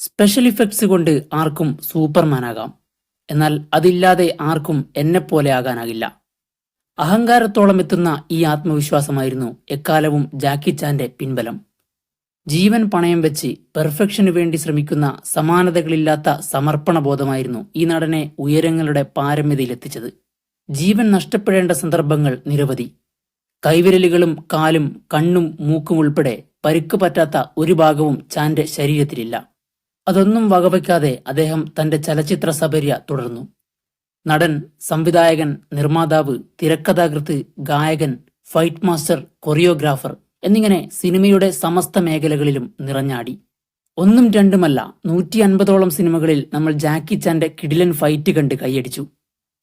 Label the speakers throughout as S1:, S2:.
S1: Special effects കൊണ്ട് ആർക്കും Superman ആകാം എന്നാൽ അതില്ലാതെ ആർക്കും എന്നെപ്പോലെ ആകാനാകില്ല. അഹങ്കാരത്തോളം എത്തുന്ന ഈ ആത്മവിശ്വാസമായിരുന്നു എക്കാലവും ജാക്കി ചാന്റെ പിൻബലം. ജീവൻ പണയം വെച്ച് പെർഫെക്ഷന് വേണ്ടി ശ്രമിക്കുന്ന സമാനതകളില്ലാത്ത സമർപ്പണ ബോധമായിരുന്നു ഈ നടനെ ഉയരങ്ങളുടെ പാരമ്യതയിലെത്തിച്ചത്. ജീവൻ നഷ്ടപ്പെടേണ്ട സന്ദർഭങ്ങൾ നിരവധി. കൈവിരലുകളും കാലും കണ്ണും മൂക്കും ഉൾപ്പെടെ പരുക്ക് പറ്റാത്ത ഒരു ഭാഗവും ചാന്റെ ശരീരത്തിലില്ല. അതൊന്നും വകവയ്ക്കാതെ അദ്ദേഹം തന്റെ ചലച്ചിത്ര സപര്യ തുടർന്നു. നടൻ സംവിധായകൻ നിർമ്മാതാവ് തിരക്കഥാകൃത്ത് ഗായകൻ ഫൈറ്റ് മാസ്റ്റർ കൊറിയോഗ്രാഫർ എന്നിങ്ങനെ സിനിമയുടെ സമസ്ത മേഖലകളിലും നിറഞ്ഞാടി. ഒന്നും രണ്ടുമല്ല നൂറ്റി അൻപതോളം സിനിമകളിൽ നമ്മൾ ജാക്കി ചാന്റെ കിടിലൻ ഫൈറ്റ് കണ്ട് കൈയടിച്ചു.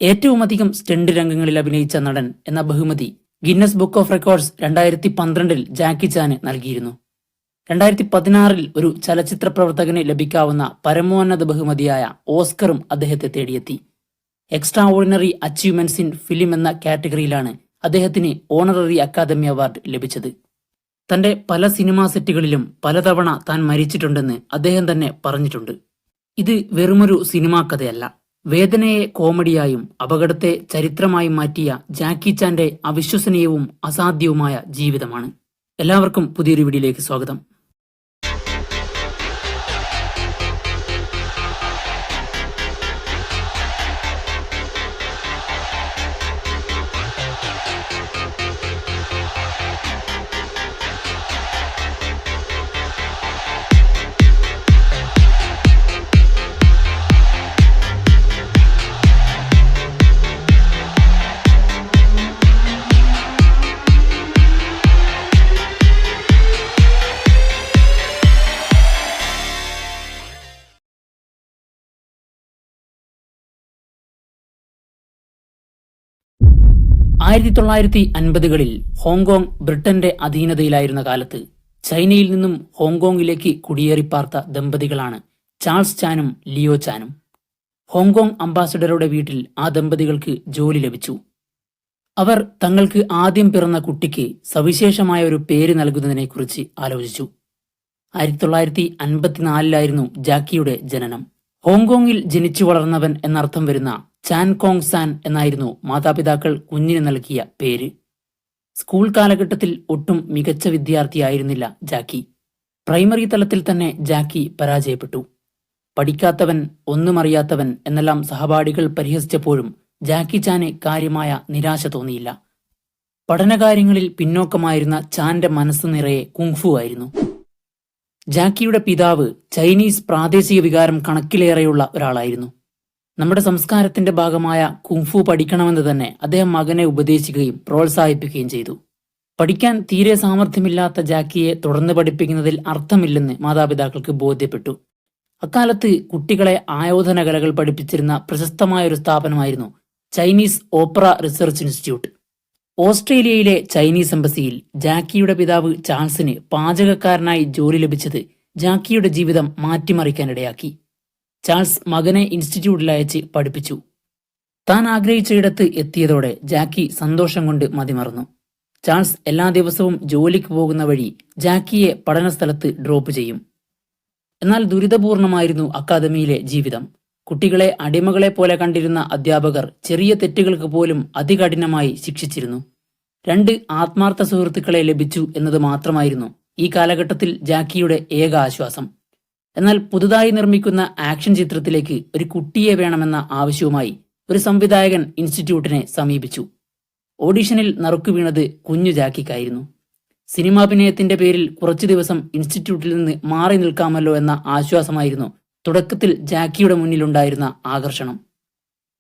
S1: ഏറ്റവുമധികം സ്റ്റണ്ട് രംഗങ്ങളിൽ അഭിനയിച്ച നടൻ എന്ന ബഹുമതി ഗിന്നസ് ബുക്ക് ഓഫ് റെക്കോർഡ്സ് രണ്ടായിരത്തി പന്ത്രണ്ടിൽ ജാക്കി ചാന് നൽകിയിരുന്നു. രണ്ടായിരത്തി പതിനാറിൽ ഒരു ചലച്ചിത്ര പ്രവർത്തകന് ലഭിക്കാവുന്ന പരമോന്നത ബഹുമതിയായ ഓസ്കറും അദ്ദേഹത്തെ തേടിയെത്തി. Extra ordinary achievements in film എന്ന കാറ്റഗറിയിലാണ് അദ്ദേഹത്തിന് ഓണററി അക്കാദമി അവാർഡ് ലഭിച്ചത്. തന്റെ പല സിനിമാ സെറ്റുകളിലും പലതവണ താൻ മരിച്ചിട്ടുണ്ടെന്ന് അദ്ദേഹം തന്നെ പറഞ്ഞിട്ടുണ്ട്. ഇത് വെറുമൊരു സിനിമാ കഥയല്ല. വേദനയെ കോമഡിയായും അപകടത്തെ ചരിത്രമായും മാറ്റിയ ജാക്കി ചാന്റെ അവിശ്വസനീയവും അസാധ്യവുമായ ജീവിതമാണ്. എല്ലാവർക്കും പുതിയൊരു വീഡിയോയിലേക്ക് സ്വാഗതം. ആയിരത്തി തൊള്ളായിരത്തി അൻപതുകളിൽ ഹോങ്കോങ് ബ്രിട്ടന്റെ അധീനതയിലായിരുന്ന കാലത്ത് ചൈനയിൽ നിന്നും ഹോങ്കോങ്ങിലേക്ക് കുടിയേറിപ്പാർത്ത ദമ്പതികളാണ് ചാൾസ് ചാനും ലിയോ ചാനും. ഹോങ്കോങ് അംബാസഡറുടെ വീട്ടിൽ ആ ദമ്പതികൾക്ക് ജോലി ലഭിച്ചു. അവർ തങ്ങൾക്ക് ആദ്യം പിറന്ന കുട്ടിക്ക് സവിശേഷമായ ഒരു പേര് നൽകുന്നതിനെക്കുറിച്ച് ആലോചിച്ചു. ആയിരത്തി തൊള്ളായിരത്തി അൻപത്തിനാലിലായിരുന്നു ജാക്കിയുടെ ജനനം. ഹോങ്കോങ്ങിൽ ജനിച്ചു വളർന്നവൻ എന്നർത്ഥം വരുന്ന ചാൻ കോങ് സാൻ എന്നായിരുന്നു മാതാപിതാക്കൾ കുഞ്ഞിന് നൽകിയ പേര്. സ്കൂൾ കാലഘട്ടത്തിൽ ഒട്ടും മികച്ച വിദ്യാർത്ഥിയായിരുന്നില്ല ജാക്കി. പ്രൈമറി തലത്തിൽ തന്നെ ജാക്കി പരാജയപ്പെട്ടു. പഠിക്കാത്തവൻ ഒന്നും അറിയാത്തവൻ എന്നെല്ലാം സഹപാഠികൾ പരിഹസിച്ചപ്പോഴും ജാക്കി ചാന് കാര്യമായ നിരാശ തോന്നിയില്ല. പഠനകാര്യങ്ങളിൽ പിന്നോക്കമായിരുന്ന ചാന്റെ മനസ്സ് നിറയെ കുങ്ഫു ആയിരുന്നു. ജാക്കിയുടെ പിതാവ് ചൈനീസ് പ്രാദേശിക വികാരം കണക്കിലേറെയുള്ള ഒരാളായിരുന്നു. നമ്മുടെ സംസ്കാരത്തിന്റെ ഭാഗമായ കുങ്ഫു പഠിക്കണമെന്ന് തന്നെ അദ്ദേഹം മകനെ ഉപദേശിക്കുകയും പ്രോത്സാഹിപ്പിക്കുകയും ചെയ്തു. പഠിക്കാൻ തീരെ സാമർഥ്യമില്ലാത്ത ജാക്കിയെ തുടർന്ന് പഠിപ്പിക്കുന്നതിൽ അർത്ഥമില്ലെന്ന് മാതാപിതാക്കൾക്ക് ബോധ്യപ്പെട്ടു. അക്കാലത്ത് കുട്ടികളെ ആയോധന കലകൾ പഠിപ്പിച്ചിരുന്ന പ്രശസ്തമായ ഒരു സ്ഥാപനമായിരുന്നു ചൈനീസ് ഓപ്പറ റിസർച്ച് ഇൻസ്റ്റിറ്റ്യൂട്ട്. ഓസ്ട്രേലിയയിലെ ചൈനീസ് എംബസിയിൽ ജാക്കിയുടെ പിതാവ് ചാൾസിന് പാചകക്കാരനായി ജോലി ലഭിച്ചത് ജാക്കിയുടെ ജീവിതം മാറ്റിമറിക്കാനിടയാക്കി. ചാൾസ് മകനെ ഇൻസ്റ്റിറ്റ്യൂട്ടിൽ അയച്ച് പഠിപ്പിച്ചു. താൻ ആഗ്രഹിച്ചയിടത്ത് എത്തിയതോടെ ജാക്കി സന്തോഷം കൊണ്ട് മതിമറന്നു. ചാൾസ് എല്ലാ ദിവസവും ജോലിക്ക് പോകുന്ന വഴി ജാക്കിയെ പഠനസ്ഥലത്ത് ഡ്രോപ്പ് ചെയ്യും. എന്നാൽ ദുരിതപൂർണമായിരുന്നു അക്കാദമിയിലെ ജീവിതം. കുട്ടികളെ അടിമകളെ പോലെ കണ്ടിരുന്ന അധ്യാപകർ ചെറിയ തെറ്റുകൾക്ക് പോലും അതികഠിനമായി ശിക്ഷിച്ചിരുന്നു. രണ്ട് ആത്മാർത്ഥ സുഹൃത്തുക്കളെ ലഭിച്ചു എന്നത് മാത്രമായിരുന്നു ഈ കാലഘട്ടത്തിൽ ജാക്കിയുടെ ഏക ആശ്വാസം. എന്നാൽ പുതുതായി നിർമ്മിക്കുന്ന ആക്ഷൻ ചിത്രത്തിലേക്ക് ഒരു കുട്ടിയെ വേണമെന്ന ആവശ്യവുമായി ഒരു സംവിധായകൻ ഇൻസ്റ്റിറ്റ്യൂട്ടിനെ സമീപിച്ചു. ഓഡിഷനിൽ നറുക്കു വീണത് കുഞ്ഞു ജാക്കിക്കായിരുന്നു. സിനിമാഭിനയത്തിന്റെ പേരിൽ കുറച്ചു ദിവസം ഇൻസ്റ്റിറ്റ്യൂട്ടിൽ നിന്ന് മാറി നിൽക്കാമല്ലോ എന്ന ആശ്വാസമായിരുന്നു തുടക്കത്തിൽ ജാക്കിയുടെ മുന്നിലുണ്ടായിരുന്ന ആകർഷണം.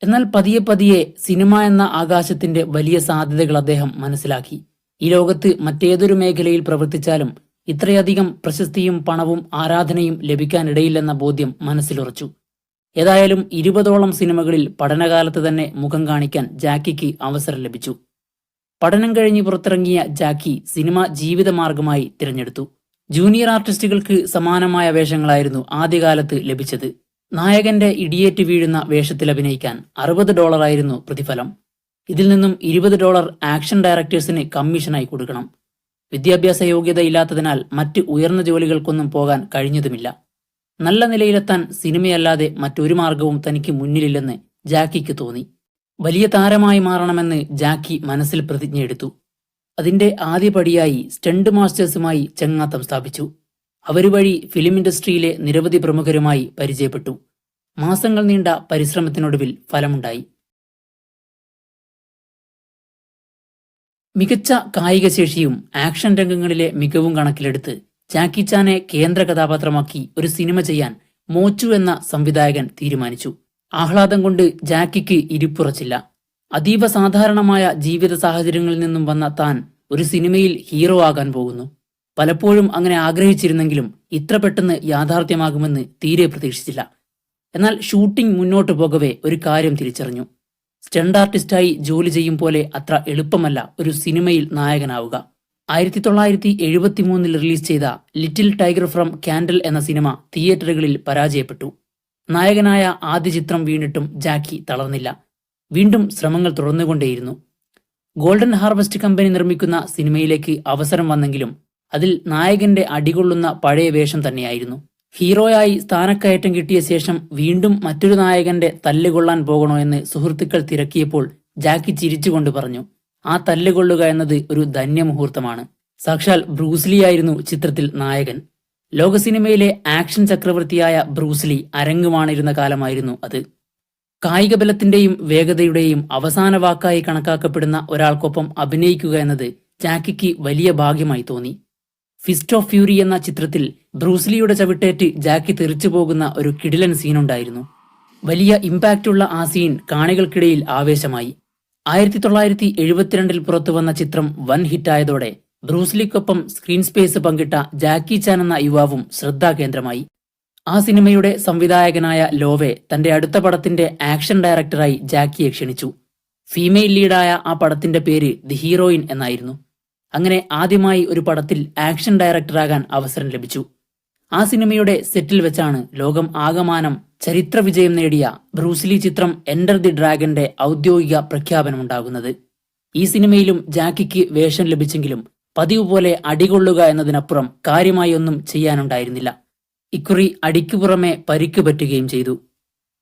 S1: എന്നാൽ പതിയെ പതിയെ സിനിമ എന്ന ആകാശത്തിന്റെ വലിയ സാധ്യതകൾ അദ്ദേഹം മനസ്സിലാക്കി. ഈ ലോകത്ത് മറ്റേതൊരു മേഖലയിൽ പ്രവർത്തിച്ചാലും ഇത്രയധികം പ്രശസ്തിയും പണവും ആരാധനയും ലഭിക്കാനിടയില്ലെന്ന ബോധ്യം മനസ്സിലുറച്ചു. ഏതായാലും ഇരുപതോളം സിനിമകളിൽ പഠനകാലത്ത് തന്നെ മുഖം കാണിക്കാൻ ജാക്കിക്ക് അവസരം ലഭിച്ചു. പഠനം കഴിഞ്ഞ് പുറത്തിറങ്ങിയ ജാക്കി സിനിമ ജീവിതമാർഗമായി തിരഞ്ഞെടുത്തു. ജൂനിയർ ആർട്ടിസ്റ്റുകൾക്ക് സമാനമായ വേഷങ്ങളായിരുന്നു ആദ്യകാലത്ത് ലഭിച്ചത്. നായകന്റെ ഇടിയേറ്റ് വീഴുന്ന വേഷത്തിൽ അഭിനയിക്കാൻ അറുപത് ഡോളറായിരുന്നു പ്രതിഫലം. ഇതിൽ നിന്നും ഇരുപത് ഡോളർ ആക്ഷൻ ഡയറക്ടേഴ്സിന് കമ്മീഷനായി കൊടുക്കണം. വിദ്യാഭ്യാസ യോഗ്യത ഇല്ലാത്തതിനാൽ മറ്റ് ഉയർന്ന ജോലികൾക്കൊന്നും പോകാൻ കഴിഞ്ഞതുമില്ല. നല്ല നിലയിലെത്താൻ സിനിമയല്ലാതെ മറ്റൊരു മാർഗവും തനിക്ക് മുന്നിലില്ലെന്ന് ജാക്കിക്ക് തോന്നി. വലിയ താരമായി മാറണമെന്ന് ജാക്കി മനസ്സിൽ പ്രതിജ്ഞയെടുത്തു അതിന്റെ ആദ്യപടിയായി സ്റ്റണ്ട് മാസ്റ്റേഴ്സുമായി ചങ്ങാത്തം സ്ഥാപിച്ചു. അവരുവഴി ഫിലിം ഇൻഡസ്ട്രിയിലെ നിരവധി പ്രമുഖരുമായി പരിചയപ്പെട്ടു. മാസങ്ങൾ നീണ്ട പരിശ്രമത്തിനൊടുവിൽ ഫലമുണ്ടായി. മികച്ച കായിക ശേഷിയും ആക്ഷൻ രംഗങ്ങളിലെ മികവും കണക്കിലെടുത്ത് ജാക്കി ചാനെ കേന്ദ്ര കഥാപാത്രമാക്കി ഒരു സിനിമ ചെയ്യാൻ മോച്ചു എന്ന സംവിധായകൻ തീരുമാനിച്ചു. ആഹ്ലാദം കൊണ്ട് ജാക്കിക്ക് ഇരിപ്പുറച്ചില്ല. അതീവ സാധാരണമായ ജീവിത സാഹചര്യങ്ങളിൽ നിന്നും വന്ന താൻ ഒരു സിനിമയിൽ ഹീറോ ആകാൻ പോകുന്നു. പലപ്പോഴും അങ്ങനെ ആഗ്രഹിച്ചിരുന്നെങ്കിലും ഇത്ര പെട്ടെന്ന് യാഥാർത്ഥ്യമാകുമെന്ന് തീരെ പ്രതീക്ഷിച്ചില്ല. എന്നാൽ ഷൂട്ടിംഗ് മുന്നോട്ടു പോകവേ ഒരു കാര്യം തിരിച്ചറിഞ്ഞു. സ്റ്റണ്ട് ആർട്ടിസ്റ്റായി ജോലി ചെയ്യും പോലെ അത്ര എളുപ്പമല്ല ഒരു സിനിമയിൽ നായകനാവുക. ആയിരത്തി തൊള്ളായിരത്തി എഴുപത്തി മൂന്നിൽ റിലീസ് ചെയ്ത ലിറ്റിൽ ടൈഗർ ഫ്രം കാൻഡൽ എന്ന സിനിമ തിയേറ്ററുകളിൽ പരാജയപ്പെട്ടു. നായകനായ ആദ്യ ചിത്രം വീണിട്ടും ജാക്കി തളർന്നില്ല. വീണ്ടും ശ്രമങ്ങൾ തുടർന്നുകൊണ്ടേയിരുന്നു. ഗോൾഡൻ ഹാർവെസ്റ്റ് കമ്പനി നിർമ്മിക്കുന്ന സിനിമയിലേക്ക് അവസരം വന്നെങ്കിലും അതിൽ നായകന്റെ അടികൊള്ളുന്ന പഴയ വേഷം തന്നെയായിരുന്നു. ഹീറോയായി സ്ഥാനക്കയറ്റം കിട്ടിയ ശേഷം വീണ്ടും മറ്റൊരു നായകന്റെ തല്ലുകൊള്ളാൻ പോകണോ എന്ന് സുഹൃത്തുക്കൾ തിരക്കിയപ്പോൾ ജാക്കി ചിരിച്ചുകൊണ്ട് പറഞ്ഞു ആ തല്ലുകൊള്ളുക എന്നത് ഒരു ധന്യമുഹൂർത്തമാണ്. സാക്ഷാൽ ബ്രൂസ്ലി ആയിരുന്നു ചിത്രത്തിൽ നായകൻ. ലോക സിനിമയിലെ ആക്ഷൻ ചക്രവർത്തിയായ ബ്രൂസ്ലി അരങ്ങുവാണിരുന്ന കാലമായിരുന്നു അത്. കായിക ബലത്തിന്റെയും വേഗതയുടെയും അവസാന വാക്കായി കണക്കാക്കപ്പെടുന്ന ഒരാൾക്കൊപ്പം അഭിനയിക്കുക എന്നത് ജാക്കിക്ക് വലിയ ഭാഗ്യമായി തോന്നി. ഫിസ്റ്റ് ഓഫ് ഫ്യൂരി എന്ന ചിത്രത്തിൽ ബ്രൂസ്ലിയുടെ ചവിട്ടേറ്റ് ജാക്കി തെറിച്ചു പോകുന്ന ഒരു കിടിലൻ സീനുണ്ടായിരുന്നു. വലിയ ഇമ്പാക്റ്റ് ഉള്ള ആ സീൻ കാണികൾക്കിടയിൽ ആവേശമായി. ആയിരത്തി തൊള്ളായിരത്തി എഴുപത്തിരണ്ടിൽ പുറത്തു വന്ന ചിത്രം വൻ ഹിറ്റായതോടെ ബ്രൂസ്ലിക്കൊപ്പം സ്ക്രീൻ സ്പേസ് പങ്കിട്ട ജാക്കി ചാൻ എന്ന യുവാവും ശ്രദ്ധാകേന്ദ്രമായി. ആ സിനിമയുടെ സംവിധായകനായ ലോവെ തന്റെ അടുത്ത പടത്തിന്റെ ആക്ഷൻ ഡയറക്ടറായി ജാക്കിയെ ക്ഷണിച്ചു. ഫീമെയിൽ ലീഡായ ആ പടത്തിന്റെ പേര് ദി ഹീറോയിൻ എന്നായിരുന്നു. അങ്ങനെ ആദ്യമായി ഒരു പടത്തിൽ ആക്ഷൻ ഡയറക്ടറാകാൻ അവസരം ലഭിച്ചു. ആ സിനിമയുടെ സെറ്റിൽ വെച്ചാണ് ലോകം ആകമാനം ചരിത്ര വിജയം നേടിയ ബ്രൂസ്ലി ചിത്രം എൻഡർ ദി ഡ്രാഗന്റെ ഔദ്യോഗിക പ്രഖ്യാപനമുണ്ടാകുന്നത്. ഈ സിനിമയിലും ജാക്കിക്ക് വേഷം ലഭിച്ചെങ്കിലും പതിവ് പോലെ അടികൊള്ളുക എന്നതിനപ്പുറം കാര്യമായി ഒന്നും ചെയ്യാനുണ്ടായിരുന്നില്ല. ഇക്കുറി അടിക്കു പുറമെ പരിക്കു പറ്റുകയും ചെയ്തു.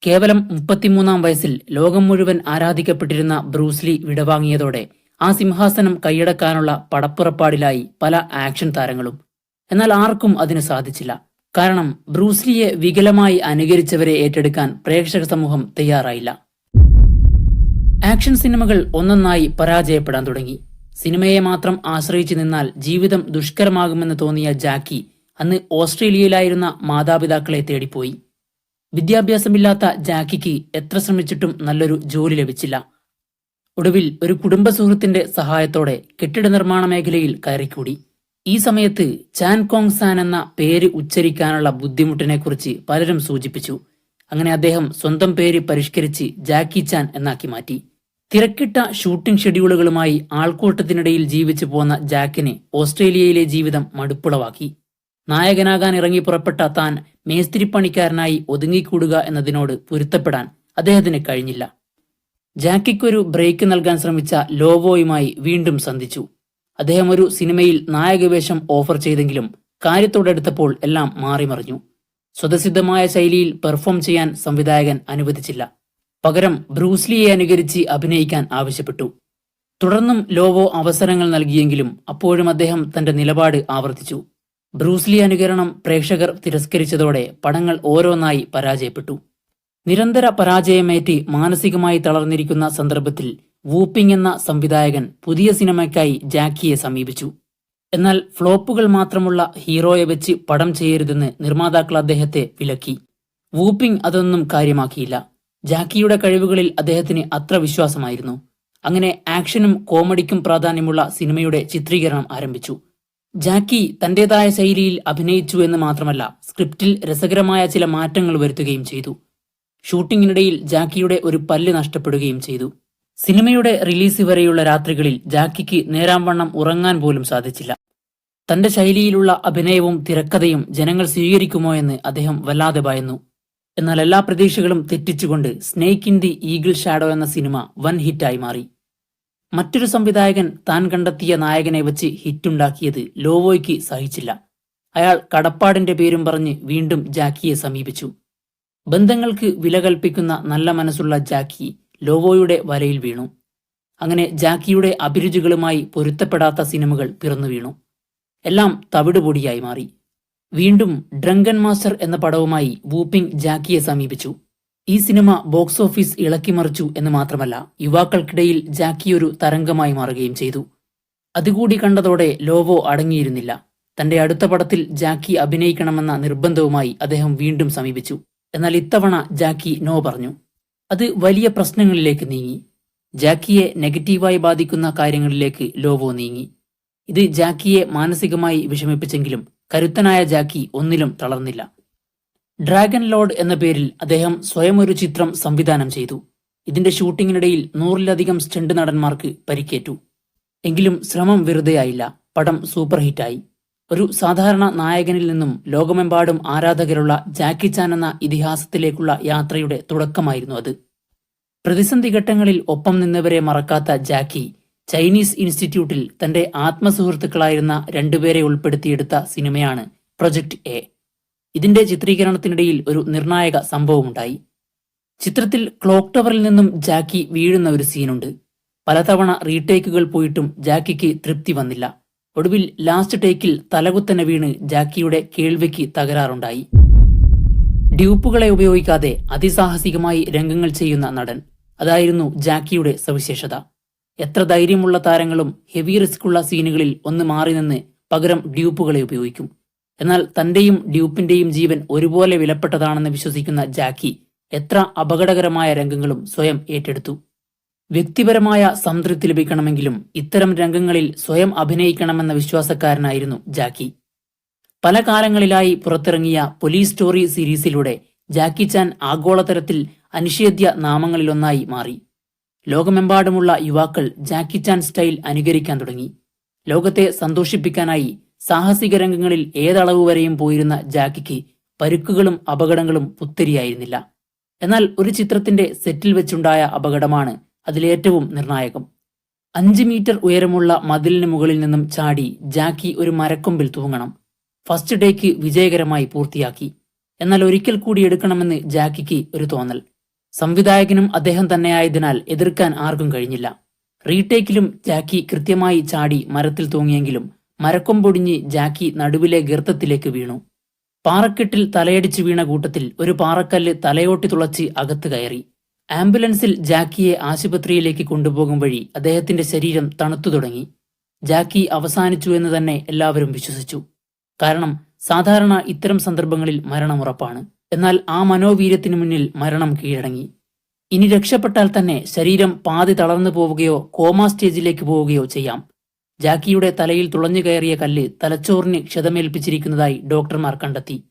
S1: കേവലം മുപ്പത്തിമൂന്നാം വയസ്സിൽ ലോകം മുഴുവൻ ആരാധിക്കപ്പെട്ടിരുന്ന ബ്രൂസ്ലി വിടവാങ്ങിയതോടെ ആ സിംഹാസനം കൈയടക്കാനുള്ള പടപ്പുറപ്പാടിലായി പല ആക്ഷൻ താരങ്ങളും. എന്നാൽ ആർക്കും അതിന് സാധിച്ചില്ല. കാരണം ബ്രൂസ്ലിയെ വികലമായി അനുകരിച്ചവരെ ഏറ്റെടുക്കാൻ പ്രേക്ഷക സമൂഹം തയ്യാറായില്ല. ആക്ഷൻ സിനിമകൾ ഒന്നൊന്നായി പരാജയപ്പെടാൻ തുടങ്ങി. സിനിമയെ മാത്രം ആശ്രയിച്ചു നിന്നാൽ ജീവിതം ദുഷ്കരമാകുമെന്ന് തോന്നിയ ജാക്കി അന്ന് ഓസ്ട്രേലിയയിലായിരുന്ന മാതാപിതാക്കളെ തേടിപ്പോയി. വിദ്യാഭ്യാസമില്ലാത്ത ജാക്കിക്ക് എത്ര ശ്രമിച്ചിട്ടും നല്ലൊരു ജോലി ലഭിച്ചില്ല. ഒടുവിൽ ഒരു കുടുംബ സുഹൃത്തിന്റെ സഹായത്തോടെ കെട്ടിട നിർമ്മാണ മേഖലയിൽ കയറിക്കൂടി. ഈ സമയത്ത് ചാൻ കോങ് സാൻ എന്ന പേര് ഉച്ചരിക്കാനുള്ള ബുദ്ധിമുട്ടിനെക്കുറിച്ച് പലരും സൂചിപ്പിച്ചു. അങ്ങനെ അദ്ദേഹം സ്വന്തം പേര് പരിഷ്കരിച്ച് ജാക്കി ചാൻ എന്നാക്കി മാറ്റി. തിരക്കിട്ട ഷൂട്ടിംഗ് ഷെഡ്യൂളുകളുമായി ആൾക്കൂട്ടത്തിനിടയിൽ ജീവിച്ചു പോന്ന ജാക്കിനെ ഓസ്ട്രേലിയയിലെ ജീവിതം മടുപ്പുളവാക്കി. നായകനാകാൻ ഇറങ്ങി പുറപ്പെട്ട താൻ മേസ്തിരിപ്പണിക്കാരനായി ഒതുങ്ങിക്കൂടുക എന്നതിനോട് പൊരുത്തപ്പെടാൻ അദ്ദേഹത്തിന് കഴിഞ്ഞില്ല. ജാക്കിക്കൊരു ബ്രേക്ക് നൽകാൻ ശ്രമിച്ച ലോവോയുമായി വീണ്ടും സന്ധിച്ചു. അദ്ദേഹം ഒരു സിനിമയിൽ നായകവേഷം ഓഫർ ചെയ്തെങ്കിലും കാര്യത്തോടെടുത്തപ്പോൾ എല്ലാം മാറിമറിഞ്ഞു. സ്വതസിദ്ധമായ ശൈലിയിൽ പെർഫോം ചെയ്യാൻ സംവിധായകൻ അനുവദിച്ചില്ല. പകരം ബ്രൂസ്ലിയെ അനുകരിച്ച് അഭിനയിക്കാൻ ആവശ്യപ്പെട്ടു. തുടർന്നും ലോവോ അവസരങ്ങൾ നൽകിയെങ്കിലും അപ്പോഴും അദ്ദേഹം തന്റെ നിലപാട് ആവർത്തിച്ചു. ബ്രൂസ്ലി അനുകരണം പ്രേക്ഷകർ തിരസ്കരിച്ചതോടെ പടങ്ങൾ ഓരോന്നായി പരാജയപ്പെട്ടു. നിരന്തര പരാജയമേറ്റി മാനസികമായി തളർന്നിരിക്കുന്ന സന്ദർഭത്തിൽ വൂപ്പിംഗ് എന്ന സംവിധായകൻ പുതിയ സിനിമയ്ക്കായി ജാക്കിയെ സമീപിച്ചു. എന്നാൽ ഫ്ലോപ്പുകൾ മാത്രമുള്ള ഹീറോയെ വെച്ച് പടം ചെയ്യരുതെന്ന് നിർമ്മാതാക്കൾ അദ്ദേഹത്തെ വിലക്കി. വൂപ്പിംഗ് അതൊന്നും കാര്യമാക്കിയില്ല. ജാക്കിയുടെ കഴിവുകളിൽ അദ്ദേഹത്തിന് അത്ര വിശ്വാസമായിരുന്നു. അങ്ങനെ ആക്ഷനും കോമഡിക്കും പ്രാധാന്യമുള്ള സിനിമയുടെ ചിത്രീകരണം ആരംഭിച്ചു. ജാക്കി തന്റേതായ ശൈലിയിൽ അഭിനയിച്ചു എന്ന് മാത്രമല്ല സ്ക്രിപ്റ്റിൽ രസകരമായ ചില മാറ്റങ്ങൾ വരുത്തുകയും ചെയ്തു. ഷൂട്ടിങ്ങിനിടയിൽ ജാക്കിയുടെ ഒരു പല്ല് നഷ്ടപ്പെടുകയും ചെയ്തു. സിനിമയുടെ റിലീസ് വരെയുള്ള രാത്രികളിൽ ജാക്കിക്ക് നേരാംവണ്ണം ഉറങ്ങാൻ പോലും സാധിച്ചില്ല. തന്റെ ശൈലിയിലുള്ള അഭിനയവും തിരക്കഥയും ജനങ്ങൾ സ്വീകരിക്കുമോ എന്ന് അദ്ദേഹം വല്ലാതെ ഭയന്നു. എന്നാൽ എല്ലാ പ്രതീക്ഷകളും തെറ്റിച്ചുകൊണ്ട് snake in the eagle shadow എന്ന സിനിമ വൻ ഹിറ്റായി മാറി. മറ്റൊരു സംവിധായകൻ താൻ കണ്ടെത്തിയ നായകനെ വെച്ച് ഹിറ്റുണ്ടാക്കിയത് ലോവോയ്ക്ക് സഹിച്ചില്ല. അയാൾ കടപ്പാടിന്റെ പേരും പറഞ്ഞ് വീണ്ടും ജാക്കിയെ സമീപിച്ചു. ബന്ധങ്ങൾക്ക് വില കൽപ്പിക്കുന്ന നല്ല മനസ്സുള്ള ജാക്കി ലോവോയുടെ വലയിൽ വീണു. അങ്ങനെ ജാക്കിയുടെ അഭിരുചികളുമായി പൊരുത്തപ്പെടാത്ത സിനിമകൾ പിറന്നു വീണു. എല്ലാം തവിടുപൊടിയായി മാറി. വീണ്ടും ഡ്രങ്കൻ മാസ്റ്റർ എന്ന പടവുമായി വൂപ്പിംഗ് ജാക്കിയെ സമീപിച്ചു. ഈ സിനിമ ബോക്സ് ഓഫീസ് ഇളക്കിമറിച്ചു എന്ന് മാത്രമല്ല യുവാക്കൾക്കിടയിൽ ജാക്കി ഒരു തരംഗമായി മാറുകയും ചെയ്തു. അതുകൂടി കണ്ടതോടെ ലോവോ അടങ്ങിയിരുന്നില്ല. തന്റെ അടുത്ത പടത്തിൽ ജാക്കി അഭിനയിക്കണമെന്ന നിർബന്ധവുമായി അദ്ദേഹം വീണ്ടും സമീപിച്ചു. എന്നാൽ ഇത്തവണ ജാക്കി നോ പറഞ്ഞു. അത് വലിയ പ്രശ്നങ്ങളിലേക്ക് നീങ്ങി. ജാക്കിയെ നെഗറ്റീവായി ബാധിക്കുന്ന കാര്യങ്ങളിലേക്ക് ലോവോ നീങ്ങി. ഇത് ജാക്കിയെ മാനസികമായി വിഷമിപ്പിച്ചെങ്കിലും കരുത്തനായ ജാക്കി ഒന്നിലും തളർന്നില്ല. ഡ്രാഗൺ ലോഡ് എന്ന പേരിൽ അദ്ദേഹം സ്വയം ഒരു ചിത്രം സംവിധാനം ചെയ്തു. ഇതിന്റെ ഷൂട്ടിങ്ങിനിടയിൽ നൂറിലധികം സ്റ്റണ്ട് നടന്മാർക്ക് പരിക്കേറ്റു. എങ്കിലും ശ്രമം വെറുതെയായില്ല. പടം സൂപ്പർ ഹിറ്റായി ഒരു സാധാരണ നായകനിൽ നിന്നും ലോകമെമ്പാടും ആരാധകരുള്ള ജാക്കി ചാൻ എന്ന ഇതിഹാസത്തിലേക്കുള്ള യാത്രയുടെ തുടക്കമായിരുന്നു അത്. പ്രതിസന്ധി ഘട്ടങ്ങളിൽ ഒപ്പം നിന്നവരെ മറക്കാത്ത ജാക്കി ചൈനീസ് ഇൻസ്റ്റിറ്റ്യൂട്ടിൽ തന്റെ ആത്മസുഹൃത്തുക്കളായിരുന്ന രണ്ടുപേരെ ഉൾപ്പെടുത്തിയെടുത്ത സിനിമയാണ് പ്രൊജക്ട് എ. ഇതിന്റെ ചിത്രീകരണത്തിനിടയിൽ ഒരു നിർണായക സംഭവമുണ്ടായി. ചിത്രത്തിൽ ക്ലോക്ക് ടവറിൽ നിന്നും ജാക്കി വീഴുന്ന ഒരു സീനുണ്ട്. പലതവണ റീടേക്കുകൾ പോയിട്ടും ജാക്കിക്ക് തൃപ്തി വന്നില്ല. ഒടുവിൽ ലാസ്റ്റ് ടേക്കിൽ തലകുത്തനെ വീണ് ജാക്കിയുടെ കേൾവിക്ക് തകരാറുണ്ടായി. ഡ്യൂപ്പുകളെ ഉപയോഗിക്കാതെ അതിസാഹസികമായി രംഗങ്ങൾ ചെയ്യുന്ന നടൻ. അതായിരുന്നു ജാക്കിയുടെ സവിശേഷത. എത്ര ധൈര്യമുള്ള താരങ്ങളും ഹെവി റിസ്ക് ഉള്ള സീനുകളിൽ ഒന്ന് മാറി നിന്ന് പകരം ഡ്യൂപ്പുകളെ ഉപയോഗിക്കും. എന്നാൽ തന്റെയും ഡ്യൂപ്പിന്റെയും ജീവൻ ഒരുപോലെ വിലപ്പെട്ടതാണെന്ന് വിശ്വസിക്കുന്ന ജാക്കി എത്ര അപകടകരമായ രംഗങ്ങളും സ്വയം ഏറ്റെടുത്തു. വ്യക്തിപരമായ സംതൃപ്തി ലഭിക്കണമെങ്കിലും ഇത്തരം രംഗങ്ങളിൽ സ്വയം അഭിനയിക്കണമെന്ന വിശ്വാസക്കാരനായിരുന്നു ജാക്കി. പല കാലങ്ങളിലായി പുറത്തിറങ്ങിയ പോലീസ് സ്റ്റോറി സീരീസിലൂടെ ജാക്കി ചാൻ ആഗോളതലത്തിൽ അനിഷേധ്യ നാമങ്ങളിലൊന്നായി മാറി. ലോകമെമ്പാടുമുള്ള യുവാക്കൾ ജാക്കി ചാൻ സ്റ്റൈൽ അനുകരിക്കാൻ തുടങ്ങി. ലോകത്തെ സന്തോഷിപ്പിക്കാനായി സാഹസിക രംഗങ്ങളിൽ ഏതളവ് വരെയും പോയിരുന്ന ജാക്കിക്ക് പരുക്കുകളും അപകടങ്ങളും പുത്തരിയായിരുന്നില്ല. എന്നാൽ ഒരു ചിത്രത്തിന്റെ സെറ്റിൽ വെച്ചുണ്ടായ അപകടമാണ് അതിലേറ്റവും നിർണായകം. അഞ്ച് മീറ്റർ ഉയരമുള്ള മതിലിന് മുകളിൽ നിന്നും ചാടി ജാക്കി ഒരു മരക്കൊമ്പിൽ തൂങ്ങണം. ഫസ്റ്റ് ഡേക്ക് വിജയകരമായി പൂർത്തിയാക്കി. എന്നാൽ ഒരിക്കൽ കൂടി എടുക്കണമെന്ന് ജാക്കിക്ക് ഒരു തോന്നൽ. സംവിധായകനും അദ്ദേഹം തന്നെയായതിനാൽ എതിർക്കാൻ ആർക്കും കഴിഞ്ഞില്ല. റീടേക്കിലും ജാക്കി കൃത്യമായി ചാടി മരത്തിൽ തൂങ്ങിയെങ്കിലും മരക്കൊമ്പൊടിഞ്ഞ് ജാക്കി നടുവിലെ ഗർത്തത്തിലേക്ക് വീണു. പാറക്കെട്ടിൽ തലയടിച്ചു വീണ കൂട്ടത്തിൽ ഒരു പാറക്കല്ല് തലയോട്ടി തുളച്ച് അകത്ത് കയറി. ആംബുലൻസിൽ ജാക്കിയെ ആശുപത്രിയിലേക്ക് കൊണ്ടുപോകും വഴി അദ്ദേഹത്തിന്റെ ശരീരം തണുത്തു തുടങ്ങി. ജാക്കി അവസാനിച്ചു എന്ന് തന്നെ എല്ലാവരും വിശ്വസിച്ചു. കാരണം സാധാരണ ഇത്തരം സന്ദർഭങ്ങളിൽ മരണം ഉറപ്പാണ്. എന്നാൽ ആ മനോവീര്യത്തിനു മുന്നിൽ മരണം കീഴടങ്ങി. ഇനി രക്ഷപ്പെട്ടാൽ തന്നെ ശരീരം പാതി തളർന്നു പോവുകയോ കോമ സ്റ്റേജിലേക്ക് പോവുകയോ ചെയ്യാം. ജാക്കിയുടെ തലയിൽ തുളഞ്ഞു കയറിയ കല്ല് തലച്ചോറിന് ക്ഷതമേൽപ്പിച്ചിരിക്കുന്നതായി ഡോക്ടർമാർ കണ്ടെത്തി.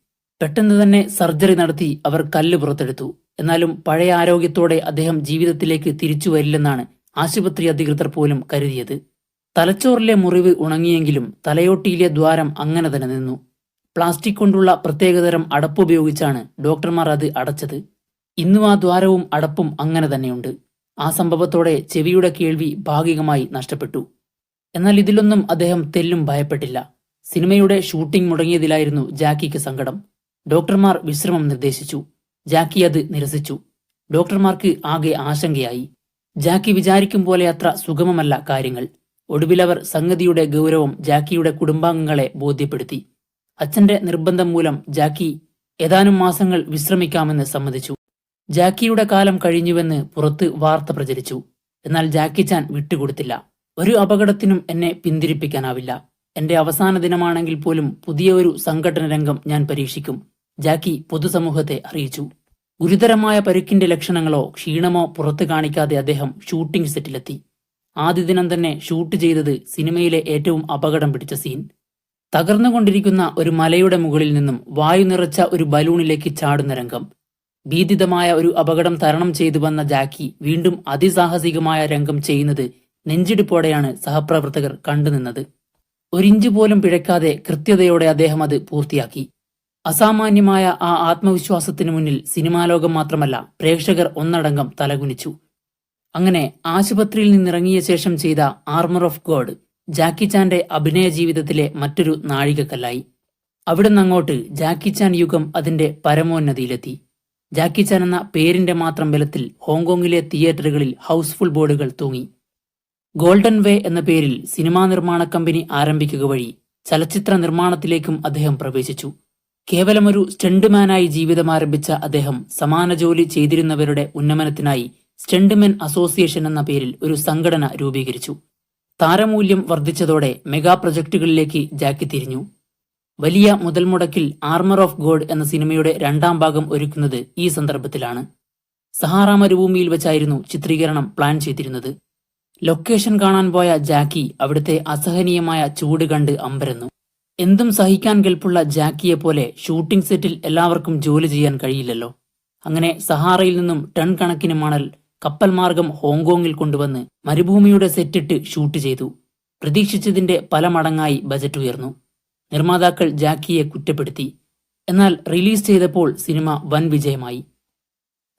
S1: പെട്ടെന്ന് തന്നെ സർജറി നടത്തി അവർ കല്ല് പുറത്തെടുത്തു. എന്നാലും പഴയ ആരോഗ്യത്തോടെ അദ്ദേഹം ജീവിതത്തിലേക്ക് തിരിച്ചു വരില്ലെന്നാണ് ആശുപത്രി അധികൃതർ പോലും കരുതിയത്. തലച്ചോറിലെ മുറിവ് ഉണങ്ങിയെങ്കിലും തലയോട്ടിയിലെ ദ്വാരം അങ്ങനെ തന്നെ നിന്നു. പ്ലാസ്റ്റിക് കൊണ്ടുള്ള പ്രത്യേകതരം അടപ്പുപയോഗിച്ചാണ് ഡോക്ടർമാർ അത് അടച്ചത്. ഇന്നും ആ ദ്വാരവും അടപ്പും അങ്ങനെ തന്നെയുണ്ട്. ആ സംഭവത്തോടെ ചെവിയുടെ കേൾവി ഭാഗികമായി നഷ്ടപ്പെട്ടു. എന്നാൽ ഇതിലൊന്നും അദ്ദേഹം തെല്ലും ഭയപ്പെട്ടില്ല. സിനിമയുടെ ഷൂട്ടിംഗ് മുടങ്ങിയതിലായിരുന്നു ജാക്കിക്ക് സങ്കടം. ഡോക്ടർമാർ വിശ്രമം നിർദ്ദേശിച്ചു. ജാക്കി അത് നിരസിച്ചു. ഡോക്ടർമാർക്ക് ആകെ ആശങ്കയായി. ജാക്കി വിചാരിക്കും പോലെ അത്ര സുഗമമല്ല കാര്യങ്ങൾ. ഒടുവിലവർ സംഗതിയുടെ ഗൗരവം ജാക്കിയുടെ കുടുംബാംഗങ്ങളെ ബോധ്യപ്പെടുത്തി. അച്ഛന്റെ നിർബന്ധം മൂലം ജാക്കി ഏതാനും മാസങ്ങൾ വിശ്രമിക്കാമെന്ന് സമ്മതിച്ചു. ജാക്കിയുടെ കാലം കഴിഞ്ഞുവെന്ന് പുറത്ത് വാർത്ത പ്രചരിച്ചു. എന്നാൽ ജാക്കി ചാൻ വിട്ടുകൊടുത്തില്ല. ഒരു അപകടത്തിനും എന്നെ പിന്തിരിപ്പിക്കാനാവില്ല. എന്റെ അവസാന ദിനമാണെങ്കിൽ പോലും പുതിയ ഒരു സംഘടന രംഗം ഞാൻ പരീക്ഷിക്കും. ജാക്കി പൊതുസമൂഹത്തെ അറിയിച്ചു. ഗുരുതരമായ പരുക്കിന്റെ ലക്ഷണങ്ങളോ ക്ഷീണമോ പുറത്തു കാണിക്കാതെ അദ്ദേഹം ഷൂട്ടിംഗ് സെറ്റിലെത്തി. ആദ്യ ദിനം തന്നെ ഷൂട്ട് ചെയ്തത് സിനിമയിലെ ഏറ്റവും അപകടം പിടിച്ച സീൻ. തകർന്നുകൊണ്ടിരിക്കുന്ന ഒരു മലയുടെ മുകളിൽ നിന്നും വായു നിറച്ച ഒരു ബലൂണിലേക്ക് ചാടുന്ന രംഗം. ഭീതിതമായ ഒരു അപകടം തരണം ചെയ്തു വന്ന ജാക്കി വീണ്ടും അതിസാഹസികമായ രംഗം ചെയ്യുന്നത് നെഞ്ചിടിപ്പോടെയാണ് സഹപ്രവർത്തകർ കണ്ടുനിന്നത്. ഒരിഞ്ച് പോലും പിഴയ്ക്കാതെ കൃത്യതയോടെ അദ്ദേഹം അത് പൂർത്തിയാക്കി. അസാമാന്യമായ ആ ആത്മവിശ്വാസത്തിനു മുന്നിൽ സിനിമാ ലോകം മാത്രമല്ല പ്രേക്ഷകർ ഒന്നടങ്കം തലകുനിച്ചു. അങ്ങനെ ആശുപത്രിയിൽ നിന്നിറങ്ങിയ ശേഷം ചെയ്ത ആർമർ ഓഫ് ഗോഡ് ജാക്കി ചാന്റെ അഭിനയ ജീവിതത്തിലെ മറ്റൊരു നാഴികക്കല്ലായി. അവിടെ നിന്നങ്ങോട്ട് ജാക്കി ചാൻ യുഗം അതിന്റെ പരമോന്നതിയിലെത്തി. ജാക്കി ചാൻ എന്ന പേരിന്റെ മാത്രം ബലത്തിൽ ഹോങ്കോങ്ങിലെ തിയേറ്ററുകളിൽ ഹൗസ്ഫുൾ ബോർഡുകൾ തൂങ്ങി. ഗോൾഡൻ വേ എന്ന പേരിൽ സിനിമാ നിർമ്മാണ കമ്പനി ആരംഭിക്കുക വഴി ചലച്ചിത്ര നിർമ്മാണത്തിലേക്കും അദ്ദേഹം പ്രവേശിച്ചു. കേവലമൊരു സ്റ്റണ്ട്മാനായി ജീവിതം ആരംഭിച്ച അദ്ദേഹം സമാന ജോലി ചെയ്തിരുന്നവരുടെ ഉന്നമനത്തിനായി സ്റ്റണ്ട്മാൻ അസോസിയേഷൻ എന്ന പേരിൽ ഒരു സംഘടന രൂപീകരിച്ചു. താരമൂല്യം വർദ്ധിച്ചതോടെ മെഗാ പ്രൊജക്ടുകളിലേക്ക് ജാക്കി തിരിഞ്ഞു. വലിയ മുതൽ മുടക്കിൽ ആർമർ ഓഫ് ഗോഡ് എന്ന സിനിമയുടെ രണ്ടാം ഭാഗം ഒരുക്കുന്നത് ഈ സന്ദർഭത്തിലാണ്. സഹാറ മരുഭൂമിയിൽ വെച്ചായിരുന്നു ചിത്രീകരണം പ്ലാൻ ചെയ്തിരുന്നത്. ലൊക്കേഷൻ കാണാൻ പോയ ജാക്കി അവിടുത്തെ അസഹനീയമായ ചൂട് കണ്ട് അമ്പരന്നു. എന്തും സഹിക്കാൻ കെൽപ്പുള്ള ജാക്കിയെ പോലെ ഷൂട്ടിംഗ് സെറ്റിൽ എല്ലാവർക്കും ജോലി ചെയ്യാൻ കഴിയില്ലല്ലോ. അങ്ങനെ സഹാറയിൽ നിന്നും ടൺ കണക്കിന് മണൽ കപ്പൽ മാർഗം ഹോങ്കോങ്ങിൽ കൊണ്ടുവന്ന് മരുഭൂമിയുടെ സെറ്റിട്ട് ഷൂട്ട് ചെയ്തു. പ്രതീക്ഷിച്ചതിന്റെ പല മടങ്ങായി ബജറ്റ് ഉയർന്നു. നിർമ്മാതാക്കൾ ജാക്കിയെ കുറ്റപ്പെടുത്തി. എന്നാൽ റിലീസ് ചെയ്തപ്പോൾ സിനിമ വൻ വിജയമായി.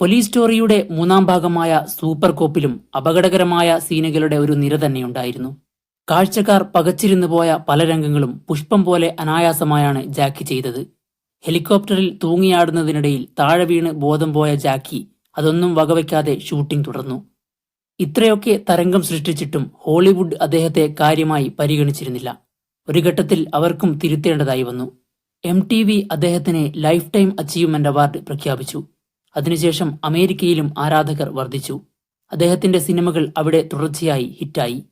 S1: പോലീസ് സ്റ്റോറിയുടെ മൂന്നാം ഭാഗമായ സൂപ്പർ കോപ്പിലും അപകടകരമായ സീനുകളുടെ ഒരു നിര തന്നെയുണ്ടായിരുന്നു. കാഴ്ചക്കാർ പകച്ചിരുന്നു പോയ പല രംഗങ്ങളും പുഷ്പം പോലെ അനായാസമായാണ് ജാക്കി ചെയ്തത്. ഹെലികോപ്റ്ററിൽ തൂങ്ങിയാടുന്നതിനിടയിൽ താഴെ വീണ് ബോധം പോയ ജാക്കി അതൊന്നും വകവയ്ക്കാതെ ഷൂട്ടിംഗ് തുടർന്നു. ഇത്രയൊക്കെ തരംഗം സൃഷ്ടിച്ചിട്ടും ഹോളിവുഡ് അദ്ദേഹത്തെ കാര്യമായി പരിഗണിച്ചിരുന്നില്ല. ഒരു ഘട്ടത്തിൽ അവർക്കും തിരുത്തേണ്ടതായി വന്നു. എം ടി വി അദ്ദേഹത്തിന് ലൈഫ് ടൈം അച്ചീവ്മെന്റ് അവാർഡ് പ്രഖ്യാപിച്ചു. അതിനുശേഷം അമേരിക്കയിലും ആരാധകർ വർദ്ധിച്ചു. അദ്ദേഹത്തിന്റെ സിനിമകൾ അവിടെ തുടർച്ചയായി ഹിറ്റായി.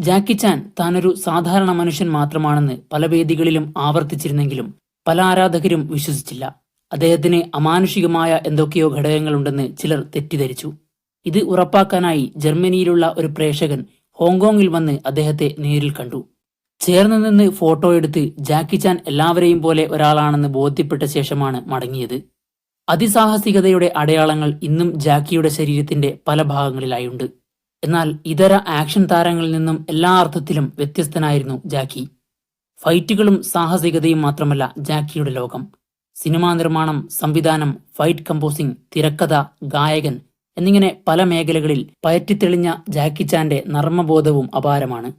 S1: ജാക്കി ചാൻ താനൊരു സാധാരണ മനുഷ്യൻ മാത്രമാണെന്ന് പല വേദികളിലും ആവർത്തിച്ചിരുന്നെങ്കിലും പല ആരാധകരും വിശ്വസിച്ചില്ല. അദ്ദേഹത്തിന് അമാനുഷികമായ എന്തൊക്കെയോ ഘടകങ്ങളുണ്ടെന്ന് ചിലർ തെറ്റിദ്ധരിച്ചു. ഇത് ഉറപ്പാക്കാനായി ജർമ്മനിയിലുള്ള ഒരു പ്രേക്ഷകൻ ഹോങ്കോങ്ങിൽ വന്ന് അദ്ദേഹത്തെ നേരിൽ കണ്ടു. ചേർന്ന് നിന്ന് ഫോട്ടോ എടുത്ത് ജാക്കി ചാൻ എല്ലാവരെയും പോലെ ഒരാളാണെന്ന് ബോധ്യപ്പെട്ട ശേഷമാണ് മടങ്ങിയത്. അതിസാഹസികതയുടെ അടയാളങ്ങൾ ഇന്നും ജാക്കിയുടെ ശരീരത്തിന്റെ പല ഭാഗങ്ങളിലായുണ്ട്. എന്നാൽ ഇതര ആക്ഷൻ താരങ്ങളിൽ നിന്നും എല്ലാ അർത്ഥത്തിലും വ്യത്യസ്തനായിരുന്നു ജാക്കി. ഫൈറ്റുകളും സാഹസികതയും മാത്രമല്ല ജാക്കിയുടെ ലോകം. സിനിമാ നിർമ്മാണം സംവിധാനം ഫൈറ്റ് കമ്പോസിംഗ് തിരക്കഥ ഗായകൻ എന്നിങ്ങനെ പല മേഖലകളിൽ പയറ്റിത്തെളിഞ്ഞ ജാക്കി ചാന്റെ നർമ്മബോധവും അപാരമാണ്.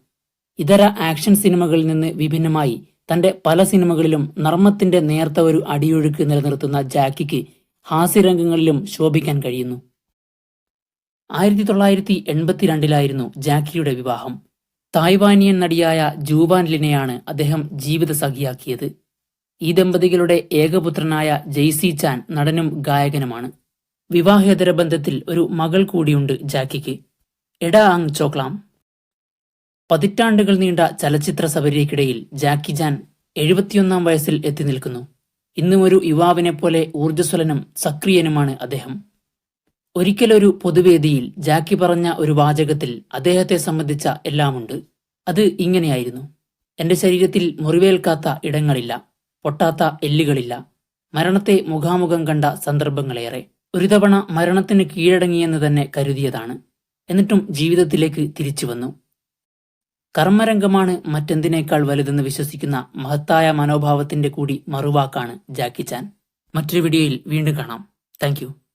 S1: ഇതര ആക്ഷൻ സിനിമകളിൽ നിന്ന് വിഭിന്നമായി തന്റെ പല സിനിമകളിലും നർമ്മത്തിന്റെ നേർത്ത ഒരു അടിയൊഴുക്ക് നിലനിർത്തുന്ന ജാക്കിക്ക് ഹാസ്യരംഗങ്ങളിലും ശോഭിക്കാൻ കഴിയുന്നു. ആയിരത്തി തൊള്ളായിരത്തി എൺപത്തിരണ്ടിലായിരുന്നു ജാക്കിയുടെ വിവാഹം. തായ്വാനിയൻ നടിയായ ജൂവാൻ ലിനെയാണ് അദ്ദേഹം ജീവിത സഖിയാക്കിയത് ഈ ദമ്പതികളുടെ ഏകപുത്രനായ ജെയ്സി ചാൻ നടനും ഗായകനുമാണ്. വിവാഹേതര ബന്ധത്തിൽ ഒരു മകൾ കൂടിയുണ്ട് ജാക്കിക്ക്. എഡാ അങ് ചോക്ലാം. പതിറ്റാണ്ടുകൾ നീണ്ട ചലച്ചിത്ര സബരിക്കിടയിൽ ജാക്കി ജാൻ എഴുപത്തിയൊന്നാം വയസ്സിൽ എത്തി നിൽക്കുന്നു. ഇന്നും ഒരു യുവാവിനെ പോലെ ഊർജസ്വലനും സക്രിയനുമാണ് അദ്ദേഹം. ഒരിക്കലൊരു പൊതുവേദിയിൽ ജാക്കി പറഞ്ഞ ഒരു വാചകത്തിൽ അദ്ദേഹത്തെ സംബന്ധിച്ച എല്ലാമുണ്ട്. അത് ഇങ്ങനെയായിരുന്നു. എന്റെ ശരീരത്തിൽ മുറിവേൽക്കാത്ത ഇടങ്ങളില്ല പൊട്ടാത്ത എല്ലുകളില്ല മരണത്തെ മുഖാമുഖം കണ്ട സന്ദർഭങ്ങളേറെ. ഒരു തവണ മരണത്തിന് കീഴടങ്ങിയെന്ന് തന്നെ കരുതിയതാണ്. എന്നിട്ടും ജീവിതത്തിലേക്ക് തിരിച്ചു വന്നു. കർമ്മരംഗമാണ് മറ്റെന്തിനേക്കാൾ വലുതെന്ന് വിശ്വസിക്കുന്ന മഹത്തായ മനോഭാവത്തിന്റെ കൂടി മറുവാക്കാണ് ജാക്കി ചാൻ. മറ്റൊരു വീഡിയോയിൽ വീണ്ടും കാണാം. താങ്ക്